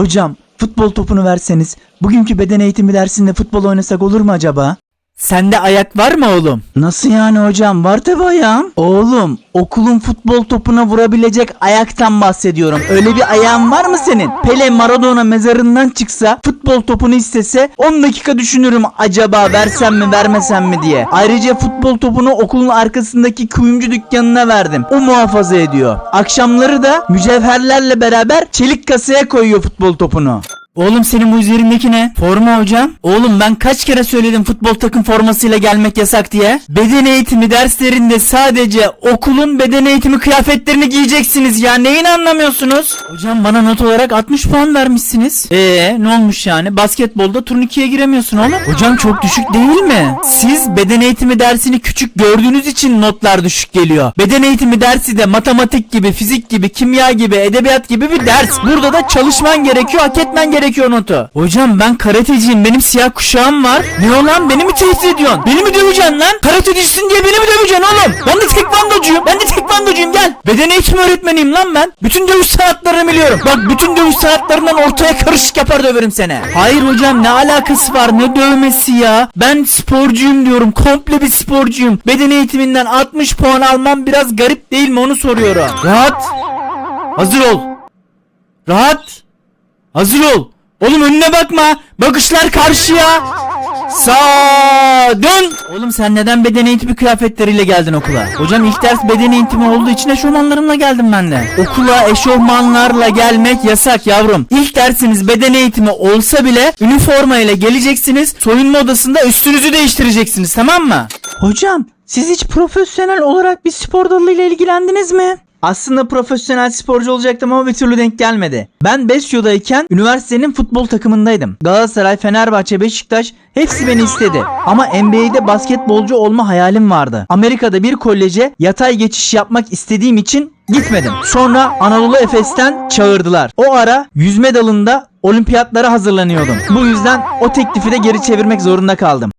Hocam futbol topunu verseniz bugünkü beden eğitimi dersinde futbol oynasak olur mu acaba? Sende ayak var mı oğlum? Nasıl yani hocam? Var tabi ayağım. Oğlum okulun futbol topuna vurabilecek ayaktan bahsediyorum. Öyle bir ayağın var mı senin? Pele Maradona mezarından çıksa futbol topunu istese 10 dakika düşünürüm acaba versem mi vermesem mi diye. Ayrıca futbol topunu okulun arkasındaki kuyumcu dükkanına verdim. O muhafaza ediyor. Akşamları da mücevherlerle beraber çelik kasaya koyuyor futbol topunu. Oğlum senin bu üzerindeki ne? Forma hocam. Oğlum ben kaç kere söyledim futbol takım formasıyla gelmek yasak diye. Beden eğitimi derslerinde sadece okulun beden eğitimi kıyafetlerini giyeceksiniz ya. Neyin anlamıyorsunuz? Hocam bana not olarak 60 puan vermişsiniz. Ee ne olmuş yani? Basketbolda turnikeye giremiyorsun oğlum. Hocam çok düşük değil mi? Siz beden eğitimi dersini küçük gördüğünüz için notlar düşük geliyor. Beden eğitimi dersi de matematik gibi, fizik gibi, kimya gibi, edebiyat gibi bir ders. Burada da çalışman gerekiyor, hak etmen gerekiyor notu. Hocam ben karateciyim, benim siyah kuşağım var. Ne olan beni mi tehdit ediyorsun? Beni mi döveceksin lan? Karatecisin diye beni mi döveceksin oğlum? Ben de tekvandocuyum, ben de tekvandocuyum gel. Beden eğitimi öğretmeniyim lan ben. Bütün dövüş sanatlarını biliyorum. Bak bütün dövüş sanatlarından ortaya karışık yapar döverim seni. Hayır hocam ne alakası var ne dövmesi ya? Ben sporcuyum diyorum. Komple bir sporcuyum. Beden eğitiminden 60 puan almam biraz garip değil mi onu soruyorum. Rahat. Hazır ol. Rahat. Hazır ol. Oğlum önüne bakma. Bakışlar karşıya. Sağ dön. Oğlum sen neden beden eğitimi kıyafetleriyle geldin okula? Hocam ilk ders beden eğitimi olduğu için eşofmanlarımla geldim ben de. Okula eşofmanlarla gelmek yasak yavrum. İlk dersiniz beden eğitimi olsa bile üniforma ile geleceksiniz. Soyunma odasında üstünüzü değiştireceksiniz tamam mı? Hocam siz hiç profesyonel olarak bir spor dalıyla ilgilendiniz mi? Aslında profesyonel sporcu olacaktım ama bir türlü denk gelmedi. Ben Besyo'dayken üniversitenin futbol takımındaydım. Galatasaray, Fenerbahçe, Beşiktaş hepsi beni istedi. Ama NBA'de basketbolcu olma hayalim vardı. Amerika'da bir koleje yatay geçiş yapmak istediğim için gitmedim. Sonra Anadolu Efes'ten çağırdılar. O ara yüzme dalında olimpiyatlara hazırlanıyordum. Bu yüzden o teklifi de geri çevirmek zorunda kaldım.